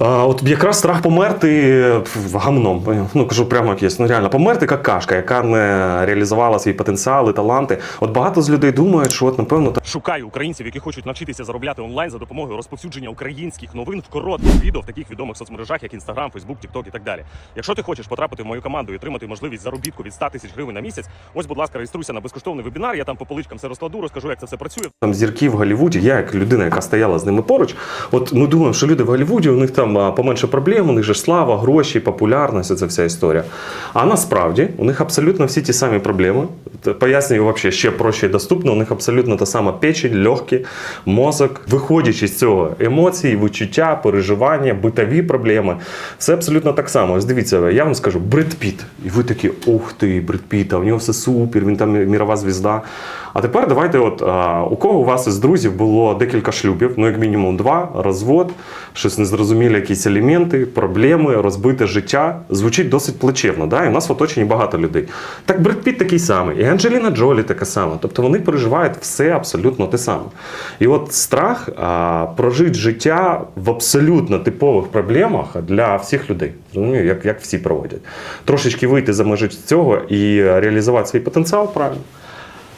А, от якраз страх померти гамном. Ну кажу прямо як є. Ну реально, померти як кашка, яка не реалізувала свій потенціал і таланти. От багато з людей думають, що от напевно та Шукаю українців, які хочуть навчитися заробляти онлайн за допомогою розповсюдження українських новин в коротких відео в таких відомих соцмережах, як Instagram, Facebook, TikTok і так далі. Якщо ти хочеш потрапити в мою команду і отримати можливість заробітку від 100 тисяч гривень на місяць, ось, будь ласка, реєструйся на безкоштовний вебінар. Я там по поличкам все розкладу, розкажу, як це все працює. там зірки в Голлівуді, я як людина, яка стояла з ними поруч. От ми думаємо, що люди в Голлівуді, у них там а, поменше проблем, у них же слава, гроші, популярність, це вся історія. А насправді у них абсолютно всі ті самі проблеми. Пояснюю вообще ще проще і доступно. У них абсолютно та сама печень, легкі, мозок. Виходячи з цього, емоції, відчуття, переживання, битові проблеми. Все абсолютно так само. Ось дивіться, я вам скажу, Бред Піт. І ви такі, ух ти, Бред Піт, а у нього все супер, він там мірова звізда. А тепер давайте, от у кого у вас із друзів було декілька шлюбів, ну як мінімум два, розвод, щось незрозумілі, якісь елементи, проблеми, розбите життя. Звучить досить плачевно. Да? І у нас в оточенні багато людей. Так Бред Піт такий самий, і Анджеліна Джолі така сама. Тобто вони переживають все абсолютно те саме. І от страх а, прожити життя в абсолютно типових проблемах для всіх людей. Розумію, як, як всі проводять. Трошечки вийти за межі цього і реалізувати свій потенціал правильно